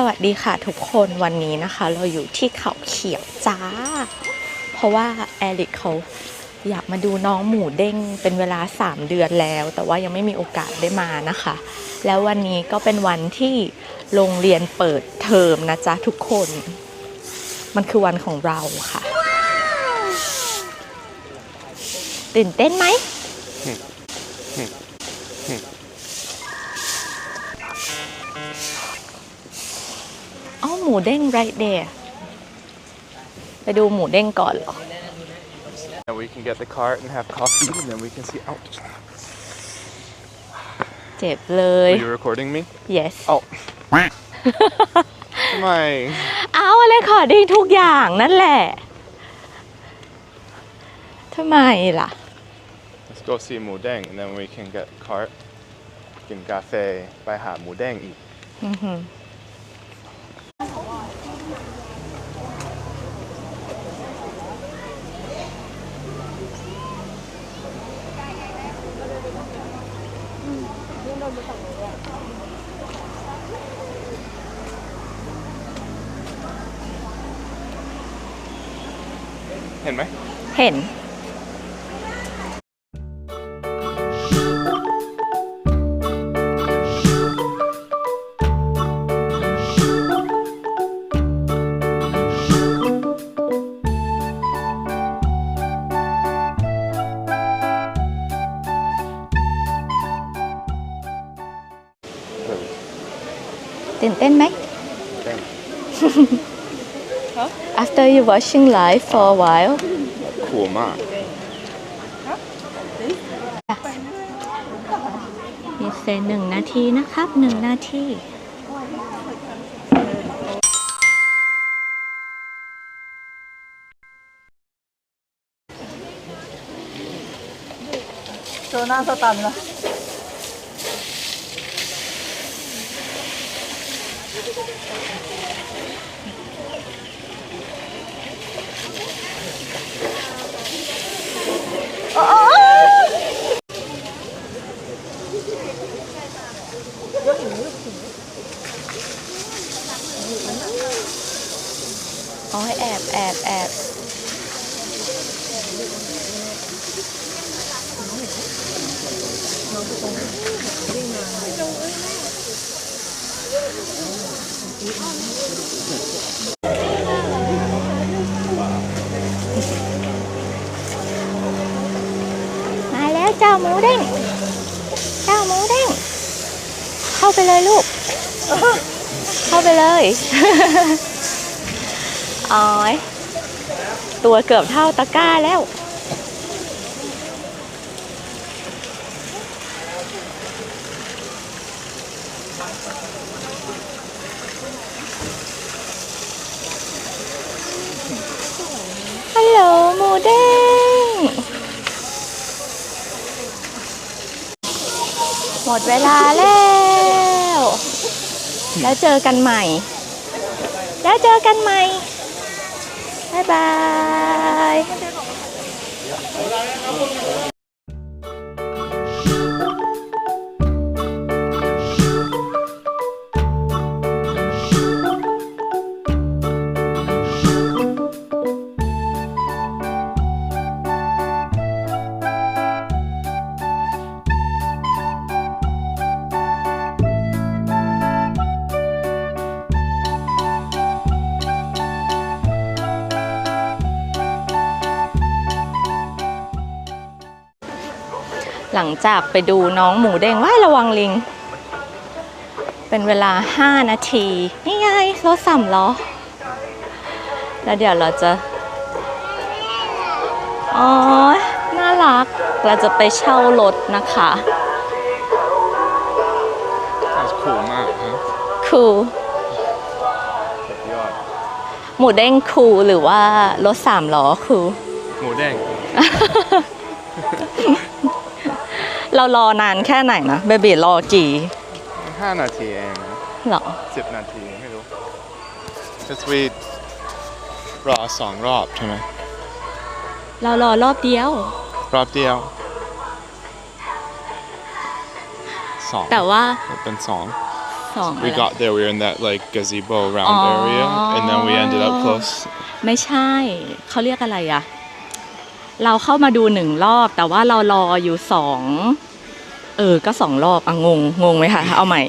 สวัสดีค่ะทุกคนวันนี้นะคะ เราอยู่ที่เขาเขียวจ้า เพราะว่าแอริกเขาอยากมาดูน้องหมูเด้งเป็นเวลา 3 เดือนแล้ว แต่ว่ายังไม่มีโอกาสได้มานะคะ แล้ววันนี้ก็เป็นวันที่โรงเรียนเปิดเทอมนะจ๊ะทุกคน มันคือวันของเราค่ะ ตื่นเต้นไหม หมูเด้ง right there ไปดูหมูเด้งก่อนเหรอ And we can get the cart and have coffee, and then we can see. Ouch! เจ็บเลย Are you recording me? yes Oh. My. เอาอะไรขอดิ้งทุกอย่างนั่นแหละทำไมล่ะ Let's go see Mudeng, and then we can get cart. กินกาแฟไปหาหมูแดงอีก อือหือ เห็นไหม เห็น you watching live for a while คูลมากมีเซนหนึ่งนาทีนะครับหนึ่งนาทีโชว์หน้าสตันนะ อ๋อแอบแอบแอบมาแล้วเจ้าหมูเด้ง เจ้าหมูเด้ง เข้าไปเลยลูก เข้าไปเลย อ๋อยตัวเกือบเท่าตะก้าแล้ว ฮัลโหลหมูเด้งหมดเวลาแล้ว แล้วเจอกันใหม่ แล้วเจอกันใหม่ บ๊ายบาย หลังจากไปดูน้องหมูเด้งว่ายระวังลิง เป็นเวลา 5 นาที นี่ไงรถสามล้อ แล้วเดี๋ยวเราจะอ๋อ น่ารัก เราจะไปเช่ารถนะคะ That's cool มากฮะคูลสุดยอด หมูเด้งคูลหรือว่ารถสามล้อคูล หมูแดง เรารอนานแค่ไหนนะเบบีรอกี่5นาทีเองเหรอ10นาทีไม่รู้ Just we รอสองรอบใช่ไหมเรารอรอบเดียว รอบเดียวสองแต่ว่าเป็นสองไฟสอง We อะไร got there, we were in that like gazebo round Oh. area, and then we ended up close. ไม่ใช่เขาเรียกอะไรอะ เราเข้ามาดูหนึ่งรอบ แต่ว่าเรารออยู่สองเออ ก็สองรอบอะงง งงไหมคะ เอาใหม่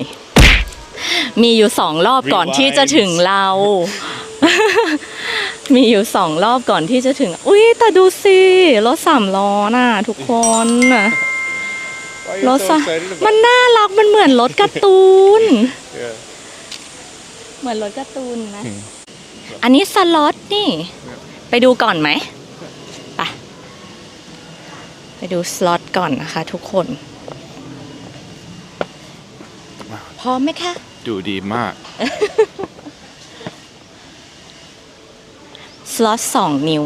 มีอยู่สองรอบก่อน Rewind ที่จะถึงเรา มีอยู่สองรอบก่อนที่จะถึง อุ้ยแต่ดูสิรถสามล้อน่ะ ทุกคนน่ะ Why are ร you ถ so สะ excited มัน about น่ารักมันเหมือนรถการ์ตูน Yeah. เหมือนรถการ์ตูนนะอืมอันนี้สล็อตนี่ ไปดูก่อนไหมไปไป ดูสล็อตก่อนนะคะทุกคน พร้อมไหมคะ ดูดีมาก สล็อตสองนิ้ว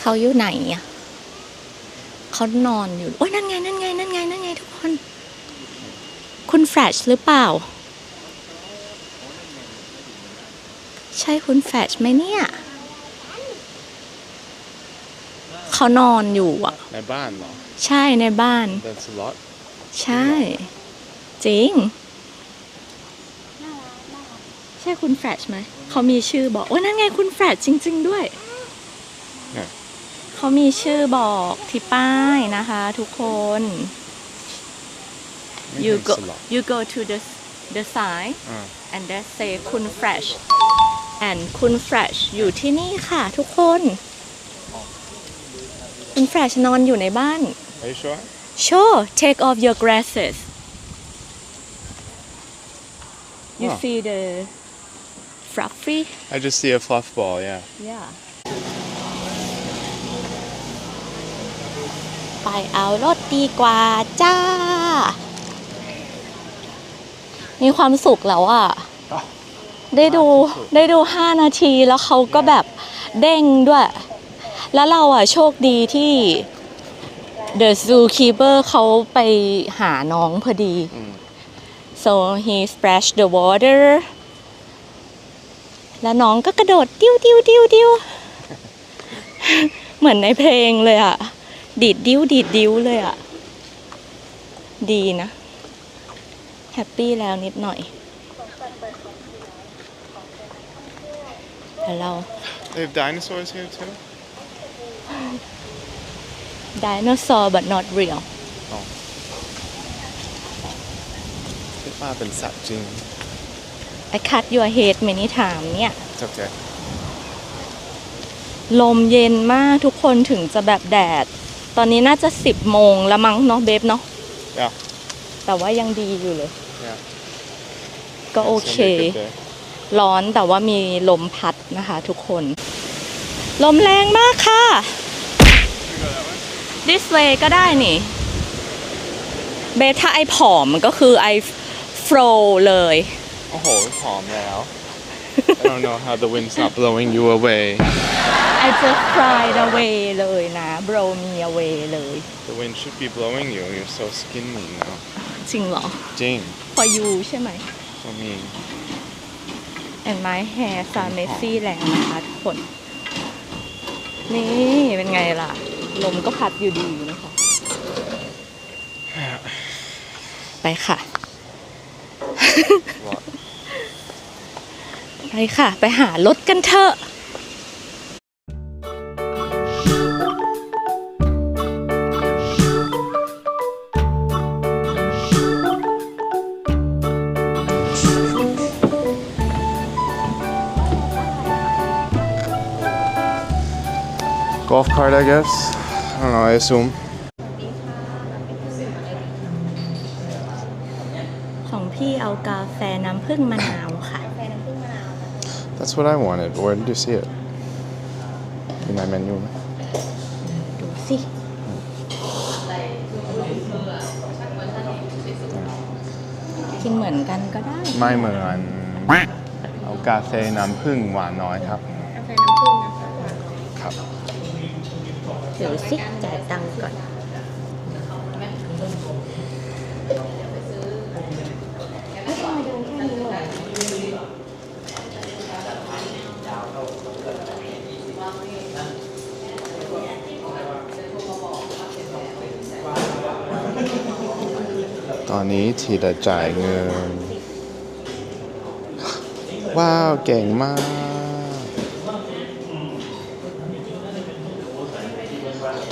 เขาอยู่ไหนอะ เขานอนอยู่ โอ้ยนั่นไง นั่นไง นั่นไง นั่นไงทุกคน คุณแฟลชหรือเปล่า ใช่คุณแฟลชไหมเนี่ย เขานอนอยู่อะ ในบ้านเหรอ ใช่ในบ้าน That's a lot ใช่ จริง ใช่คุณแฟลชไหม เขามีชื่อบอก โอ้ยนั่นไงคุณแฟลชจริง ๆ ด้วย เนี่ย เขามีชื่อบอกที่ป้ายนะคะทุกคนไม่ you เห็น go สล็อต you go to the the sign อ่า and that say คุณ fresh and คุณ fresh อยู่ที่นี่ค่ะทุกคน คุณ fresh นอนอยู่ในบ้าน Are you sure sure take off your glasses you Oh. see the fluffy I just see a fluff ball yeah yeah ไปเอารถดีกว่าจ้า มีความสุขแล้วอะ ได้ดูได้ดู 5 นาทีแล้วเขาก็แบบเด้งด้วย แล้วเราอะโชคดีที่ The Zookeeper เขาไปหาน้องพอดีอืม so he splashed the water แล้วน้องก็กระโดดดิ้วดิ้วดิ้วดิ้วเหมือนในเพลงเลยอะ ดีดดิ้วดีดดิ้วเลยอะดีนะ แฮปปี้แล้วนิดหน่อยแล้วเรา They have dinosaurs here too ไดโนเสาร์ but not real คิดว่าเป็นสัตว์จริง I cut your head many time เนี่ย It's okay ลมเย็นมากทุกคนถึงจะแบบแดด ตอนนี้น่าจะสิบโมงแล้วมั้งเนาะเบฟเนาะ Yeah แต่ว่ายังดีอยู่เลย Yeah ก็โอ It's เค gonna be a good day. ร้อนแต่ว่ามีลมพัดนะคะทุกคน ลมแรงมากค่ะ this way ก็ได้นี่ เบถ้าไอผอมมันก็คือไอ flow เลย โอ้โห หอมแล้ว I don't know how the wind's not blowing you away I just fly away เลยนะ blow me away เลย The wind should be blowing you you're so skinny now จริงเหรอ จริง for you ใช่ไหม for me and my hair ซาเมซี่แรงนะคะทุกคน นี่เป็นไงล่ะ ลมก็พัดอยู่ดีนะคะ ไปค่ะ What? ไปค่ะ ไปหารถกันเถอะ Golf cart I guess I don't know I assume That's what I wanted where did you see it in my menu ไหมดูสิกินเหมือนกันก็ได้ไม่เหมือนเอากาแฟน้ำผึ้งหวานน้อยครับ กาแฟน้ำผึ้งนะคะครับ เดี๋ยวสิจ่ายตังค์ก่อน ไม่ต้องมาดูแค่นี้เหรอ อนนี้ทีละจ่ายเงิน ว้าว เก่งมาก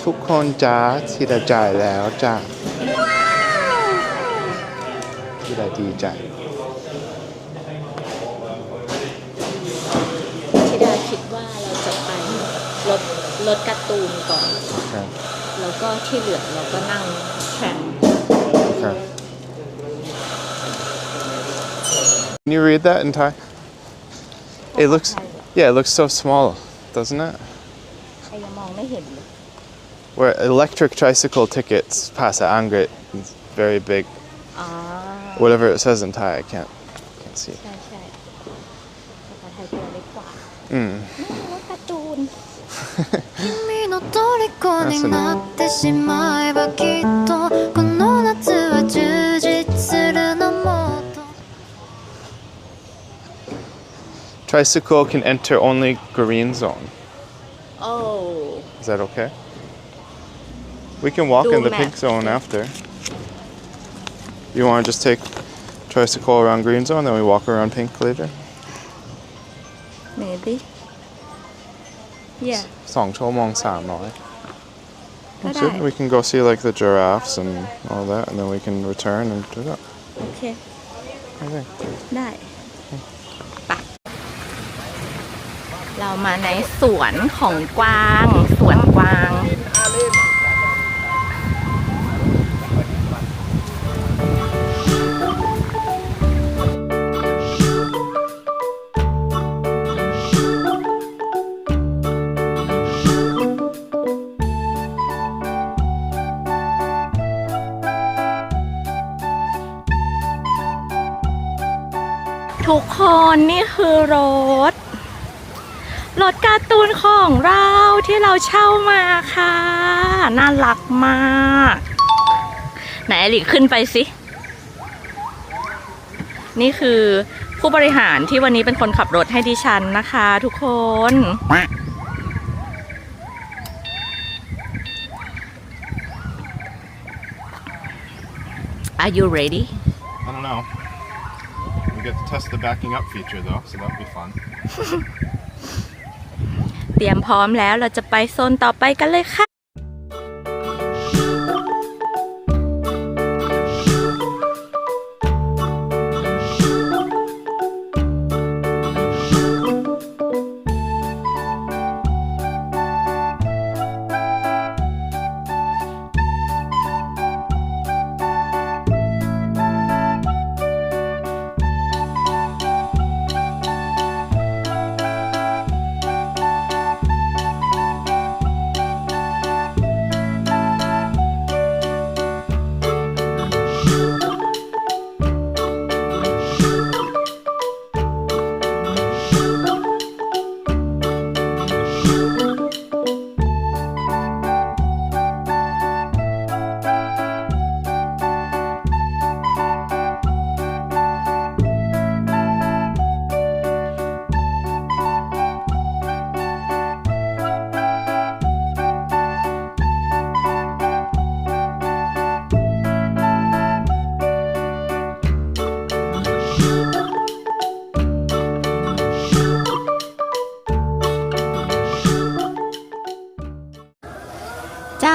ทุกคนจ้าทีละจ่ายแล้วจ้ะทีละดีใจธิดาคิดว่าเราจะไปรถรถการ์ตูนก่อนครับแล้วก็ที่เหลือเราก็นั่งแทรม ครับ Can you read that in Thai? It looks, yeah, it looks so small, doesn't it? ใครยังมองไม่เห็นเลย Where electric tricycle tickets pass at Angrit, it's very big. อ๋อ Whatever it says in Thai, I can't, can't see. ใช่ใช่ภาษาไทยตัวเล็กกว่า Mm. นี่ร Tricycle can enter only green zone. โอ้ Is that okay? We can walk Do in the map. pink zone after. You want to just take tricycle around green zone, then we walk around pink later? maybe yeah สองชั่วโมงสามร้อย ก็ That's ได้ it. We can go see like the giraffes and all that, and then we can return and do that. โอเค I think. ได้ เรามาในสวนของกวาง สวนกวาง ทุกคนนี่คือรถ รถการ์ตูนของเราที่เราเช่ามาค่ะ น่ารักมาก ไหนอลิขึ้นไปสิ นี่คือผู้บริหารที่วันนี้เป็นคนขับรถให้ดิฉันนะคะทุกคน Are you ready? I don't know. We get to test the backing up feature though, so that'll be fun. เตรียมพร้อมแล้วเราจะไปโซนต่อไปกันเลยค่ะ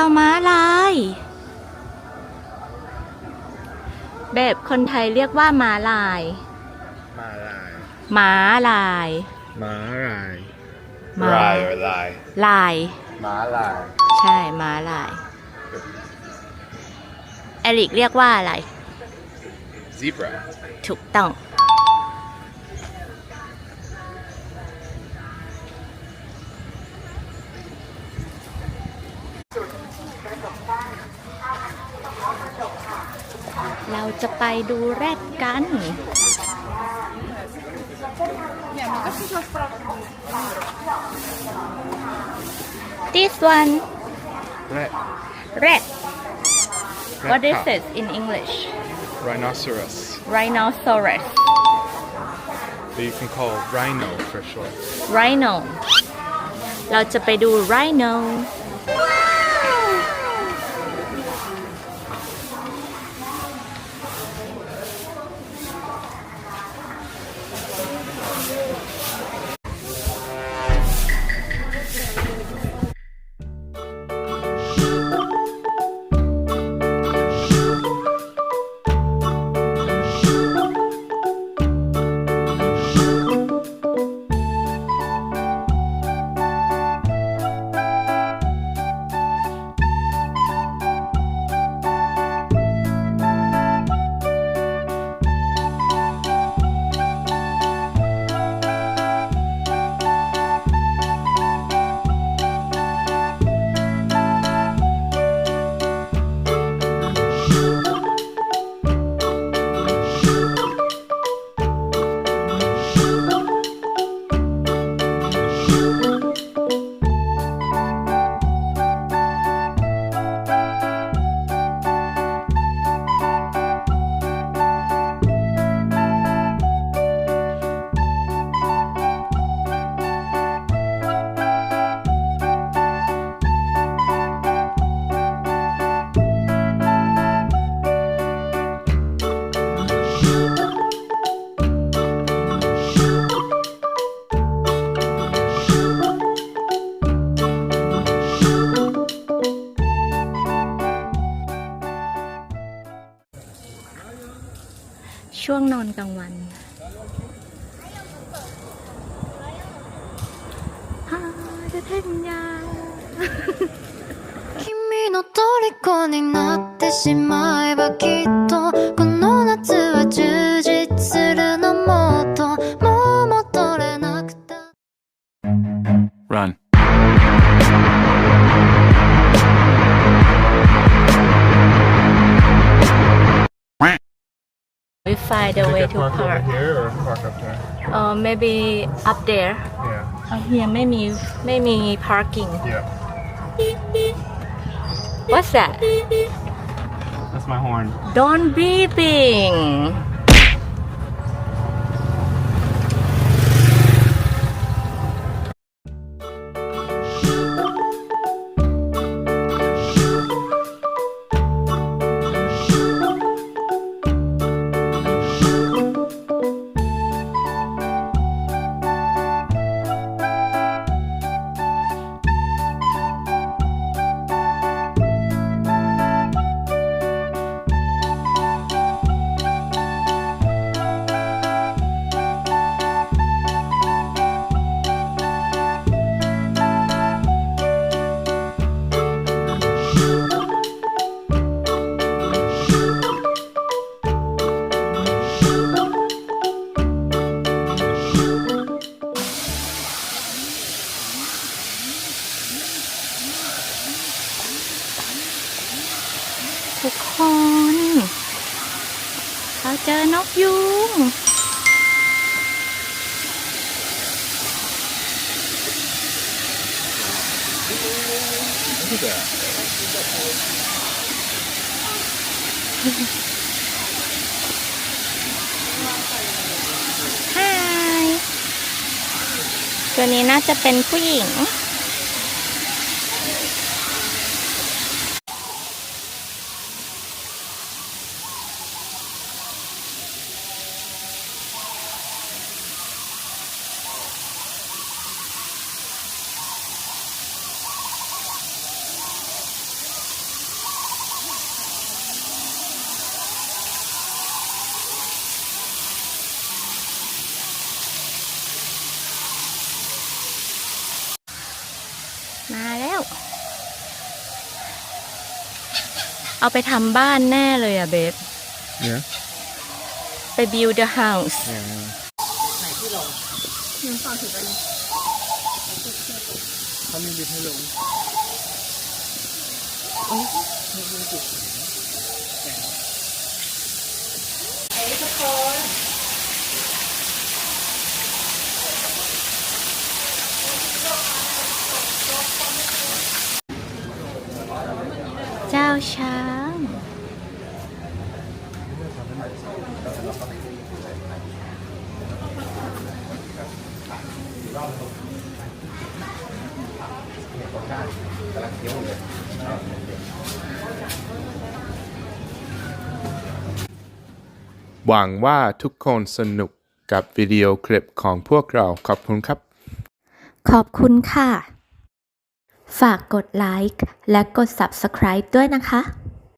เจ้าม้าลาย แบบคนไทยเรียกว่าม้าลาย Malai. ม้าลาย Malai. Ma- Rai or lie. ลาย Malai. ใช่ม้าลาย เอริกเรียกว่าอะไร Zebra. ถูกต้อง เราจะไปดูแรดกัน This one Red. red Red What is cow. it in English Rhinoceros. rhinoceros But you can call rhino for short. rhino เราจะไปดู rhino ช่วงนอนกลางวันฮาจะเพ่นยา 君の虜になってしまえばきっと find a way to park. park. Over here or park up there? Uh, maybe up there. Yeah. Uh, up here, maybe, maybe parking. Yeah. What's that? That's my horn. Don't beeping. ฮายตัวนี้น่าจะเป็นผู้หญิง เอาไปทำบ้านแน่เลยอะเบฟ Yeah. ไป build the house Yeah. เขามีลิฟต์ให้ลงเจ้าช้าช้า หวังว่าทุกคนสนุกกับวิดีโอคลิปของพวกเราขอบคุณครับ ขอบคุณค่ะ ฝากกดไลค์และกด Subscribe ด้วยนะคะ